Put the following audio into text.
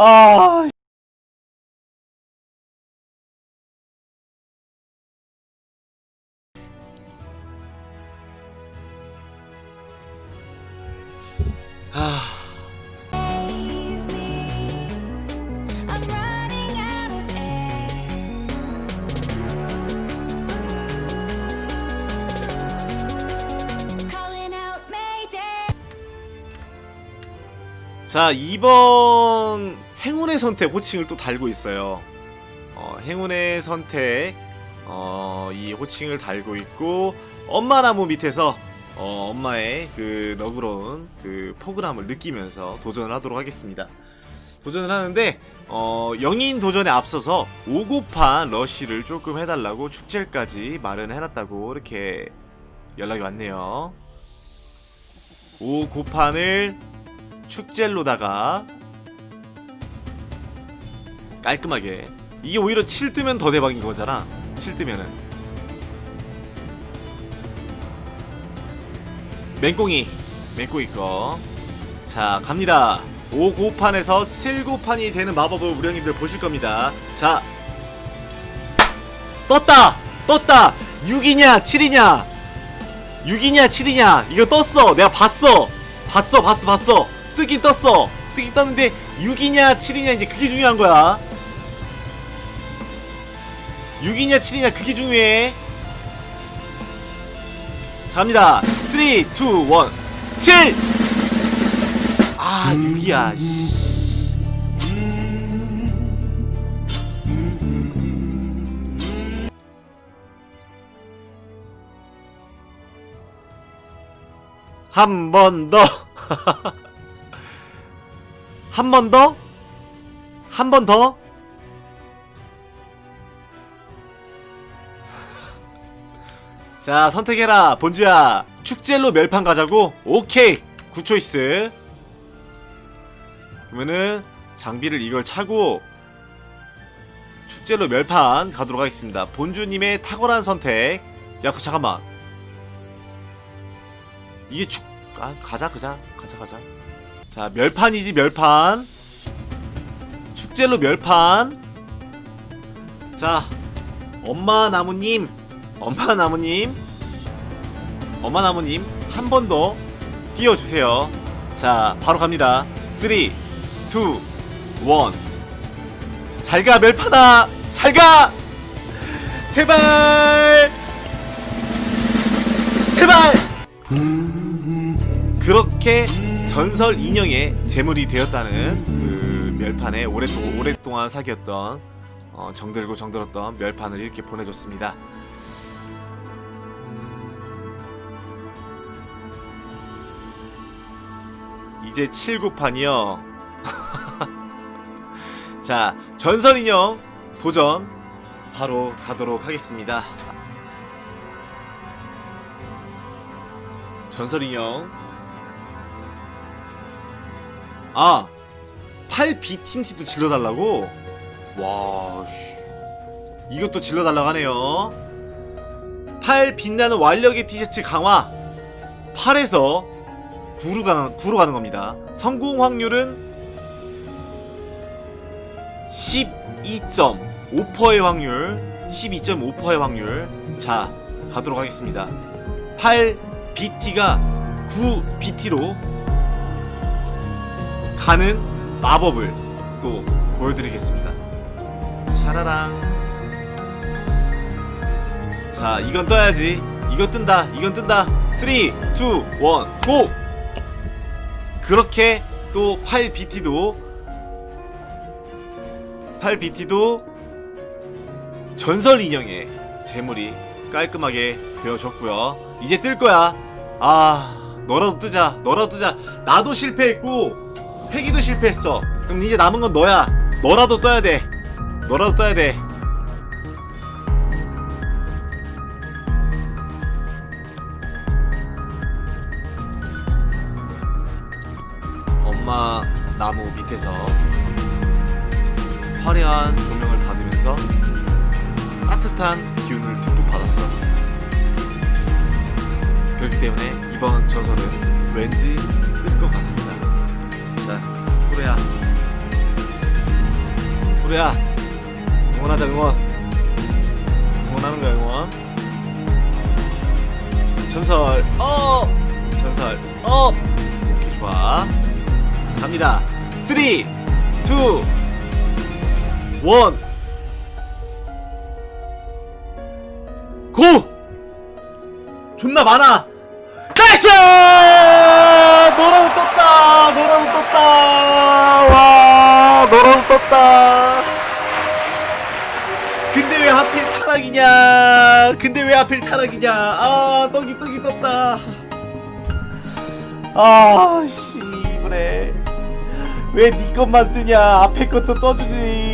아. 아. 자, 이번 행운의 선택 호칭을 또 달고 있어요. 어, 행운의 선택, 어, 이 호칭을 달고 있고, 엄마 나무 밑에서, 어, 엄마의 그 너그러운 그 포근함을 느끼면서 도전을 하도록 하겠습니다. 도전을 하는데, 어, 영인 도전에 앞서서 5고판 러쉬를 조금 해달라고 축제까지 마련해놨다고 이렇게 연락이 왔네요. 5고판을 축젤로다가 깔끔하게. 이게 오히려 7 뜨면 더 대박인 거잖아. 7 뜨면은. 맹꽁이. 맹꽁이 거자 갑니다. 5고판에서 7고판이 되는 마법을 우리 형님들 보실 겁니다. 자. 떴다! 떴다! 6이냐 7이냐? 6이냐 7이냐? 이거 떴어. 내가 봤어. 봤어 봤어 봤어. 뜨긴 떴어. 뜨긴 떴는데 6이냐 7이냐 이제 그게 중요한 거야. 6이냐 7이냐 그게 중요해. 자, 갑니다. 3 2 1 7! 아 6이야 한번 더. 한 번 더? 한 번 더? 자, 선택해라. 본주야. 축제로 멸판 가자고? 오케이. 굿초이스. 그러면은 장비를 이걸 차고 축제로 멸판 가도록 하겠습니다. 본주님의 탁월한 선택. 야, 그 잠깐만. 이게 축, 아, 가자, 그자. 가자, 가자. 자, 멸판이지, 멸판. 축제로 멸판. 자, 엄마 나무님. 엄마 나무님. 엄마 나무님. 한 번 더 띄워주세요. 자, 바로 갑니다. 3, 2, 1. 잘 가, 멸판아! 잘 가! 제발! 제발! 그렇게 전설 인형의 제물이 되었다는 그 멸판에 오랫동안, 오랫동안 사귀었던 어, 정들고 정들었던 멸판을 이렇게 보내줬습니다. 이제 7구판이요. 자, 전설 인형 도전 바로 가도록 하겠습니다. 전설 인형 아 8B 팀티도 질러달라고? 와 씨. 이것도 질러달라고 하네요. 8 빛나는 완력의 티셔츠 강화. 8에서 9로 가는, 9로 가는 겁니다. 성공 확률은 12.5%의 확률 12.5%의 확률. 자 가도록 하겠습니다. 8 BT가 9 BT로 가는 마법을 또 보여드리겠습니다. 샤라랑. 자, 이건 떠야지. 이거 뜬다. 이건 뜬다. 3, 2, 1, 고! 그렇게 또 8BT도 8BT도 전설 인형의 재물이 깔끔하게 되어졌고요. 이제 뜰 거야. 아, 너라도 뜨자. 너라도 뜨자. 나도 실패했고 회기도 실패했어. 그럼 이제 남은 건 너야. 너라도 떠야 돼. 너라도 떠야 돼. 엄마 나무 밑에서 화려한 조명을 받으면서 따뜻한 기운을 듬뿍 받았어. 그렇기 때문에 이번 전설은 왠지 뜰것 같습니다. 자, 후레야. 프로야. 응원하자 응원. 응원하는 거야 응원. 전설. 업 전설. 업 오케이 좋아. 자 갑니다. 3 2 1 고! 존나 많아. 나이스! 타락이냐 근데 왜 하필 타락이냐? 아 떡이 떡이 떴다. 아 씨부래 왜니 것만 뜨냐? 앞에 것도 떠주지